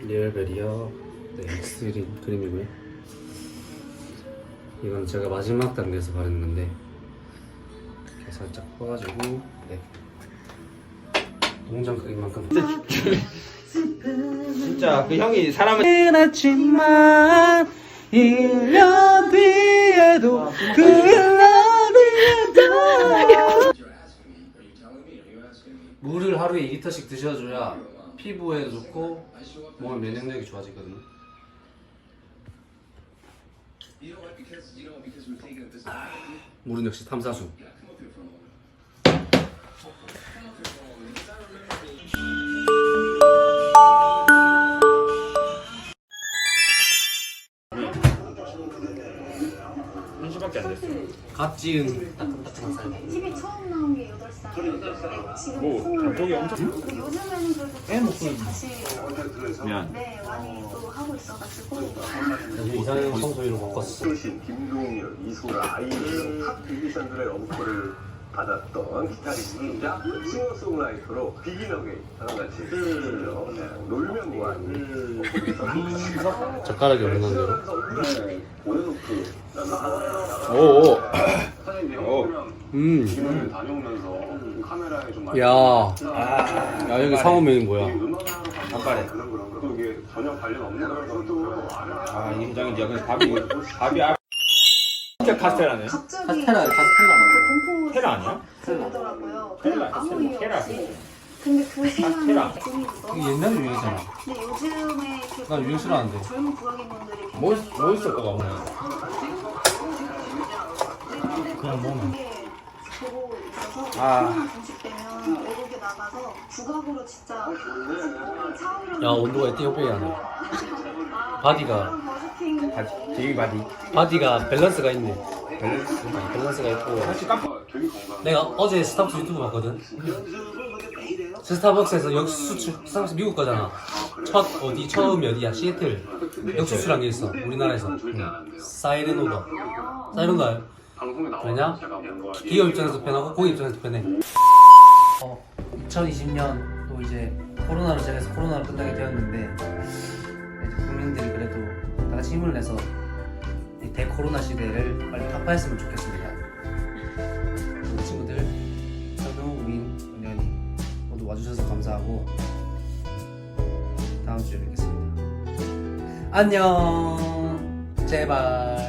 리얼베리어 네, 엑스트림 크림이고요. 이건 제가 마지막 단계에서 바르는 이렇게 살짝 퍼가지고 네. 동전 크기만큼. 진짜 그 형이 사람을 지났지만 1년 뒤에도 그 1년 뒤에도 물을 하루에 2리터씩 드셔줘야 피부에 좋고 몸의 면역력이 좋아지거든요 아, 물은 역시 탐사수 한 시밖에 안 됐어. 갓 지은 따끈따끈한 살 TV 처음 나온 게 8살. 지금 뭐 감독이 엄청 요즘에는 그 다시 미안. 네 많이 또 하고 있어가지고. 요즘 이상형 청소기로 바꿨어. 출신 김동률, 이소라, 아이유 탑 뮤지션들의 어부를 받았던 기타리스트이자 싱어송라이터로 저랑같이 있죠. 네, 놀면 뭐하니. 젓가락이 없는 대로 오연오프 오오. 음. 다녀오면서 카메라에 좀 많이 야, 아. 야 여기 상호명인 거야. 간발에. 그런 그런 거. 또 이게 전혀 관련 없는 것도 아 굉장히 이제 근데 밥이 밥이 아. 진짜 카스테라네. 갑자기 카스테라, 카스테라. 그 공포 테라 아니야? 들리더라고요. 테라, 그냥 아무 이유 테라. 없이. 근데 그 시간에 테라. 돈이 너무 이게 옛날 유행이잖아. 근데 요즘에 이렇게 나 유행 싫어하는데. 젊은 부각인분들이 뭐 굉장히 멋있을 거가 없네. 그냥 먹으면. 이게 보고 아. 외국에 나가서 부각으로 진짜 차오르는 야 온도가 에티오피아네. 바디가 버스킹 바디 되게 바디. 바디가 밸런스가 있네. 밸런스 밸런스가 있고. 사실 깜빡. 내가 어제 스타벅스 유튜브 봤거든. 스타벅스에서 역수출 스타벅스 미국 거잖아. 첫 어디 처음이 어디야 시애틀 역수출한 게 있어 우리나라에서. 응. 사이렌오더. 사이렌오더 알아요? 방송에 나와서 왜냐? 제가 뭔가 기업 입장에서 편하고 고객 입장에서 편해. 어, 2020년 또 이제 코로나로 시작해서 코로나로 끝나게 되었는데 이제 국민들이 그래도 다 같이 힘을 내서 이 대코로나 시대를 빨리 타파했으면 좋겠습니다. 우리 친구들 현우, 우인, 은현이 모두 와주셔서 감사하고 다음 주에 뵙겠습니다. 안녕. 제발.